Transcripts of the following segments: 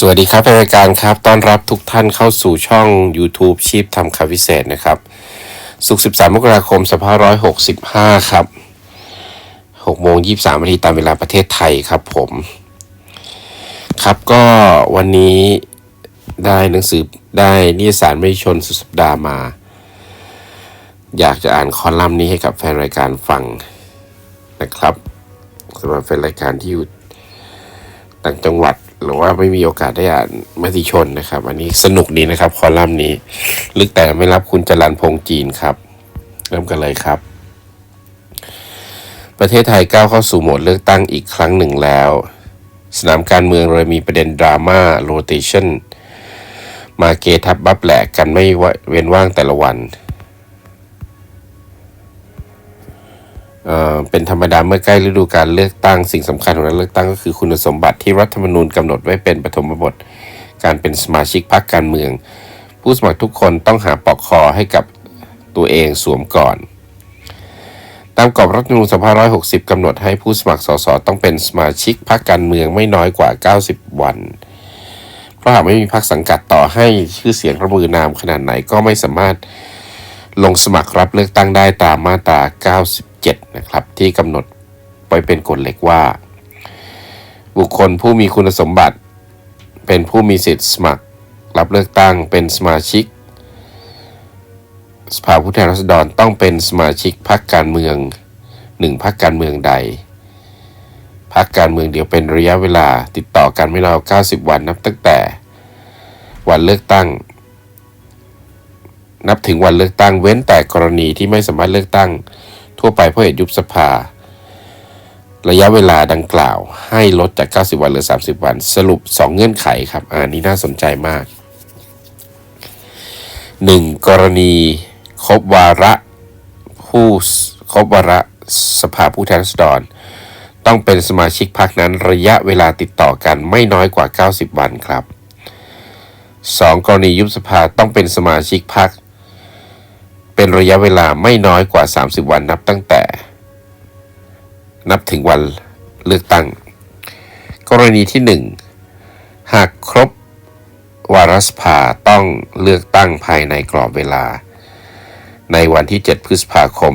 สวัสดีครับรายการครับ ต้อนรับทุกท่านเข้าสู่ช่อง YouTube ชีพทำข่าวพิเศษนะครับ สุก13 มกราคม 2565 ครับ6โมง23นาทีตามเวลาประเทศไทยครับผม ครับก็วันนี้ได้หนังสือได้นิยสารไม่ชนสุดสัปดาห์มา อยากจะอ่านคอลัมน์นี้ให้กับแฟนรายการฟังนะครับสำหรับแฟนรายการที่อยู่ต่างจังหวัด หรือว่าไม่มีโอกาสได้อ่านมติชนนะครับ อันนี้สนุกดีนะครับ คอลัมน์นี้ ลึกแต่ไม่รับคุณจรันพงจีนครับ เริ่มกันเลยครับ ประเทศไทยก้าวเข้าสู่โหมดเลือกตั้งอีกครั้งหนึ่งแล้ว สนามการเมืองเลยมีประเด็นดราม่าโรเตชันมาเกทับบับแหลกกันไม่เว้นว่างแต่ละวัน เเป็นธรรมดาเมื่อใกล้ฤดูการเลือกตั้งสิ่งสำคัญของการเลือกตั้งก็คือคุณสมบัติที่รัฐธรรมนูญกำหนดไว้เป็นปฐมบท การเป็นสมาชิกพรรคการเมือง ผู้สมัครทุกคนต้องหาปลอกคอให้กับตัวเองสวมก่อน ตามกรอบรัฐธรรมนูญ2560 กำหนดให้ผู้สมัครสสต้องเป็นสมาชิกพรรคการเมืองไม่น้อยกว่า 90 วัน เพราะหากไม่มีพรรคสังกัดต่อให้ชื่อเสียงระมือนามขนาดไหนก็ไม่สามารถลงสมัครรับเลือกตั้งได้ตามมาตรา 97 นะครับที่กำหนดไว้เป็นกฎเหล็กว่า บุคคลผู้มีคุณสมบัติ เป็นผู้มีสิทธิ์สมัคร รับเลือกตั้งเป็นสมาชิก สภาผู้แทนราษฎรต้องเป็นสมาชิกพรรคการเมืองหนึ่งพรรคการเมืองใดพรรคการเมืองเดียวเป็นระยะเวลาติดต่อกันไม่น้อยกว่า90 วันนับตั้งแต่ วันเลือกตั้ง นับถึงวันเลือกตั้งเว้นแต่กรณีที่ไม่สามารถเลือกตั้ง ทั่วไปเพราะเหตุยุบสภา ระยะเวลาดังกล่าว ให้ลดจาก 90 วันเหลือ 30 วัน สรุป 2 เงื่อนไขครับอันนี้น่าสนใจมาก 1. กรณีครบวาระผู้ครบวาระสภาผู้แทนราษฎร ต้องเป็นสมาชิกพรรคนั้นระยะเวลาติดต่อกันไม่น้อยกว่า 90 วันครับ 2. กรณียุบสภาต้องเป็นสมาชิกพรรค เป็นระยะเวลาไม่น้อยกว่า 30 วันนับตั้งแต่ นับถึงวันเลือกตั้ง กรณีที่ 1 หากครบวาระสภาต้องเลือกตั้งภายในกรอบเวลา ในวันที่ 7 พฤษภาคม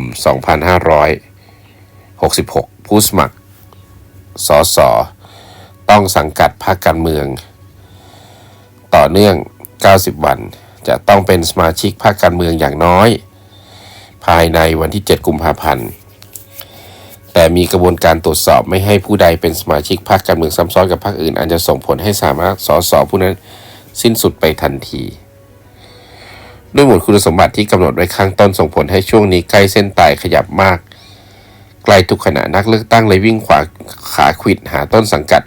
2566 ผู้สมัคร สส ต้องสังกัดพรรคการเมือง ต่อเนื่อง 90 วันจะต้องเป็นสมาชิกพรรคการเมืองอย่างน้อย ภายในวันที่ 7 กุมภาพันธ์ แต่มีกระบวนการตรวจสอบไม่ให้ผู้ใดเป็นสมาชิกพรรคการเมืองซ้ำซ้อนกับพรรคอื่นอาจจะส่งผลให้สามารถสสผู้นั้นสิ้นสุดไปทันทีด้วยหมวดคุณสมบัติที่กำหนดไว้ข้างต้นส่งผลให้ช่วงนี้ใกล้เส้นตายขยับมากใกลทุกขณะนักเลือกตั้งเลยวิ่งขวาขาขวิดหาต้นสังกัด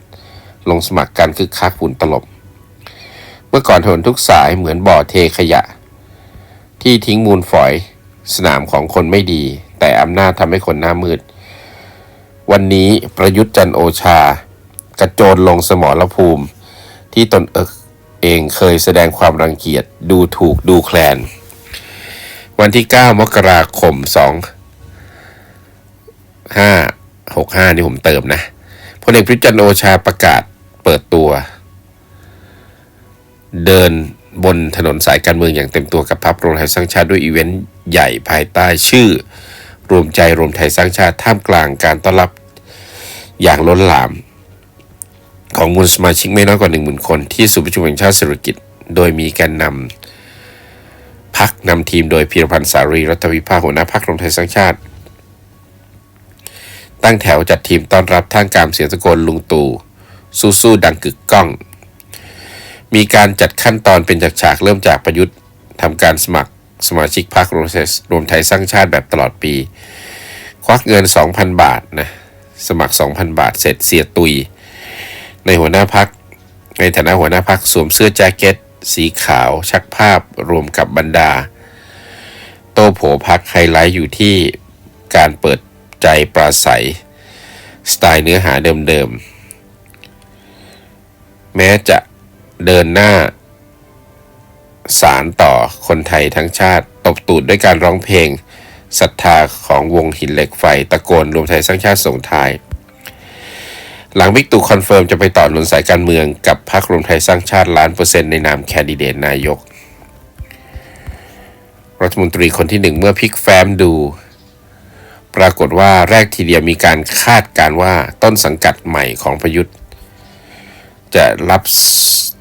ลงสมัครกันคือคักฝุ่นตลบ เมื่อก่อนถนนทุกสายเหมือนบ่อเทขยะ ที่ทิ้งมูลฝอย สนามของคนไม่ดี แต่อำนาจทำให้คนหน้ามืด วันนี้ประยุทธ์จันโอชา กระโจนลงสมรภูมิ ที่ตนเอกเองเคยแสดงความรังเกียจดูถูกดูแคลน วันที่ 9 มกราคม 2 5 6 5 นี่ผมเติมนะพลเอกประยุทธ์จันโอชาประกาศเปิดตัว เดิน บนถนนสายการเมืองอย่างเต็มตัวกับพรรครวมไทยสร้างชาติด้วยอีเวนต์ใหญ่ภายใต้ชื่อ รวมใจรวมไทยสร้างชาติท่ามกลางการต้อนรับอย่างล้นหลาม ของมูลสมาชิกไม่น้อยกว่า 1 0,000 คนที่ศูนย์ประชุมแห่งชาติเศรษฐกิจ โดยมีแกนนำพักนำทีมโดยพีรพันธ์สารีรัฐวิภาหัวหน้าพักรวมไทยสร้างชาติ ตั้งแถวจัดทีมต้อนรับท่ามกลางเสียงตะโกนลุงตู่สู้ๆดังกึกก้อง มีการจัดขั้นตอนเป็นฉากๆเริ่มจากประยุทธ์ทำการสมัครสมาชิกพรรครวมไทยรวมไทยสร้างชาติแบบตลอดปี ควักเงิน 2,000 บาทนะสมัคร 2,000 บาทเสร็จเสียตุย ในหัวหน้าพัก ในฐานะหัวหน้าพักสวมเสื้อแจ็คเก็ต สีขาวชักภาพรวมกับบรรดา โตโผพักไฮไลท์อยู่ที่การเปิดใจปราศัย สไตล์เนื้อหาเดิมๆ แม้จะ เดินหน้า สารต่อคนไทยทั้งชาติตบตูดด้วยการร้องเพลงศรัทธาของวงหินเหล็กไฟตะโกนรวมไทยสร้างชาติส่งท้าย หลังบิ๊กตู่คอนเฟิร์มจะไปต่อหนุนสายการเมืองกับพรรครวมไทยสร้างชาติล้านเปอร์เซ็นต์ในนามแคนดิเดตนายก รัฐมนตรีคนที่หนึ่งเมื่อพลิกแฟ้มดู ปรากฏว่าแรกทีเดียวมีการคาดการว่าต้นสังกัดใหม่ของประยุทธ์ จะรับ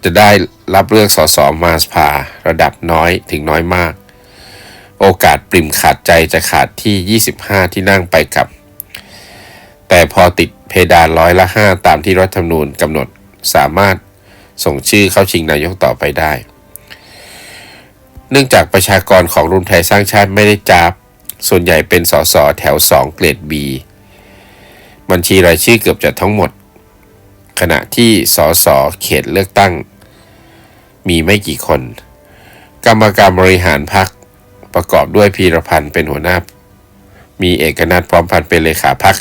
จะได้รับเลือกสสมาสภาระดับน้อยถึงน้อยมาก โอกาสปริมขาดใจจะขาดที่ 25 ที่นั่งไปกับ แต่พอติดเพดานร้อยละ 5 ตามที่รัฐธรรมนูญกำหนดสามารถส่งชื่อเข้าชิงนายกต่อไปได้ เนื่องจากประชากรของรวมไทยสร้างชาติไม่ได้จับส่วนใหญ่เป็นสสแถว 2 เกรด B บัญชีรายชื่อเกือบจะทั้งหมด ขณะที่สสเขตเลือกตั้ง มีไม่กี่คน กรรมการบริหารพรรคประกอบด้วยพีรพันธ์เป็นหัวหน้า มีเอกนัทพร้อมพันธ์เป็นเลขาพรรค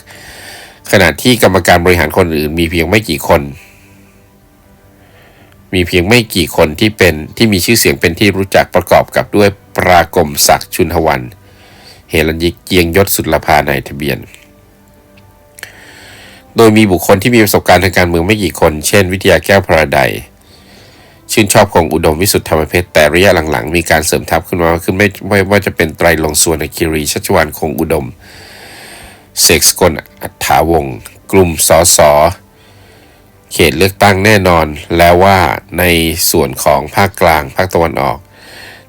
ขณะที่กรรมการบริหารคนอื่น มีเพียงไม่กี่คน มีเพียงไม่กี่คนที่เป็นที่มีชื่อเสียงเป็นที่รู้จักประกอบกับด้วยปรากรมศักดิ์ชุนทวัน เฮรัญยิกเกียงยศสุลภาในทะเบียน โดยมีบุคคลที่มีประสบการณ์ทางการเมืองไม่กี่คน เช่น วิทยาแก้วพระใดยชื่นชอบของอุดมวิสุทธิธรรมเพชรแต่ระยะหลังๆ มีการเสริมทัพขึ้นมาขึ้นไม่ไม่ว่าจะเป็นไตรลงส่วนคิรีชัชวานคงอุดม เสกสกลอัฐาวงศ์กลุ่มสสเขตเลือกตั้งแน่นอน แล้วว่าในส่วนของภาคกลางภาคตะวันออก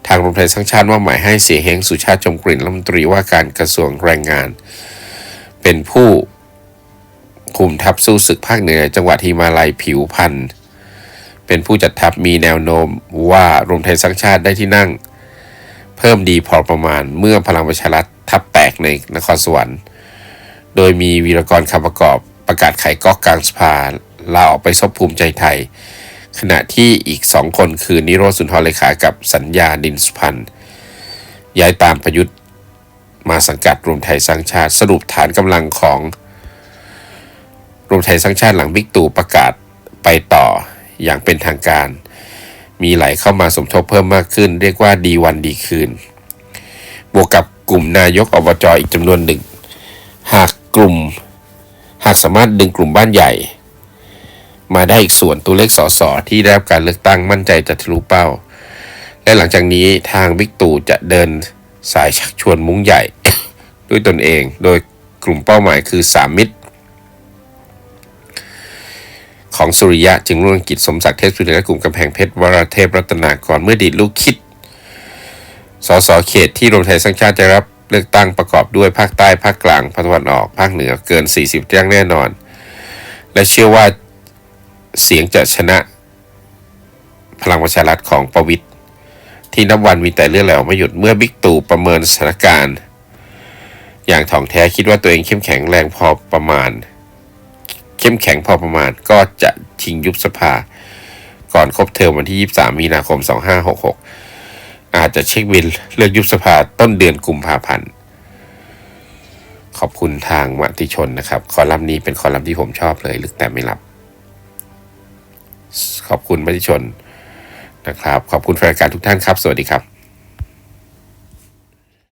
ทางรวมไทยสร้างชาติว่าหมายให้เสียเฮงสุชาติจมกลิ่นรัฐมนตรีว่าการกระทรวงแรงงาน เป็นผู้ คุมทัพสู้ศึกภาคเหนือ จังหวัดฮิมาลัยผิวพันธ์เป็นผู้จัดทัพมีแนวโน้มว่ารวมไทยสร้างชาติได้ที่นั่ง เพิ่มดีพอประมาณเมื่อพลังประชารัฐทับแตกในนครสวรรค์ โดยมีวีรกรคำประกอบประกาศไขก๊อกกลางสภาลาออกไปซบภูมิใจไทย ขณะที่อีกสองคนคือนิโรธสุนทรเลขากับสัญญาดินสุพันธ์ย้ายตามประยุทธ์มาสังกัดรวมไทยสร้างชาติสรุปฐานกำลังของ รวมไทยสร้างชาติหลังบิ๊กตู่ประกาศไปต่ออย่างเป็นทางการ มีไหลเข้ามาสมทบเพิ่มมากขึ้น เรียกว่าดีวันดีคืน บวกกับกลุ่มนายกอบจอีกจำนวนหนึ่ง หากกลุ่ม หากสามารถดึงกลุ่มบ้านใหญ่ มาได้อีกส่วนตัวเลขสสที่ได้รับการเลือกตั้งมั่นใจจะทะลุเป้า และหลังจากนี้ทางบิ๊กตู่จะเดินสายชักชวนมุ้งใหญ่ ด้วยตนเอง โดยกลุ่มเป้าหมายคือสามมิตร ของสุริยะจึงรุ่งกิจสมศักดิ์เทพสุริยะกลุ่มกำแพงเพชรวราเทพรัตนากรเมื่อดีดลูกคิดสสเขตที่รวมไทยสร้างชาติจะรับเลือกตั้งประกอบด้วยภาคใต้ภาคกลางภาคตะวันออกภาคเหนือเกิน 40ที่องแน่นอน และเชื่อว่าเสียงจะชนะพลังประชารัฐของประวิตยที่นับวันมีแต่เรื่องแล้วไม่หยุดเมื่อบิ๊กตู่ประเมินสถานการณ์ อย่างถ่องแท้คิดว่าตัวเองเข้มแข็งแรงพอประมาณ เข้มแข็งพอประมาณก็จะชิงยุบสภา ก่อนครบเทอมวันที่ 23 มีนาคม 2566 อาจจะเช็คบินเลือกยุบสภาต้นเดือนกุมภาพันธ์ขอบคุณทางมติชนนะครับ คอลัมน์นี้เป็นคอลัมน์ที่ผมชอบเลย ลึกแต่ไม่ลับ ขอบคุณมติชนนะครับ ขอบคุณแฟนรายการทุกท่านครับ สวัสดีครับ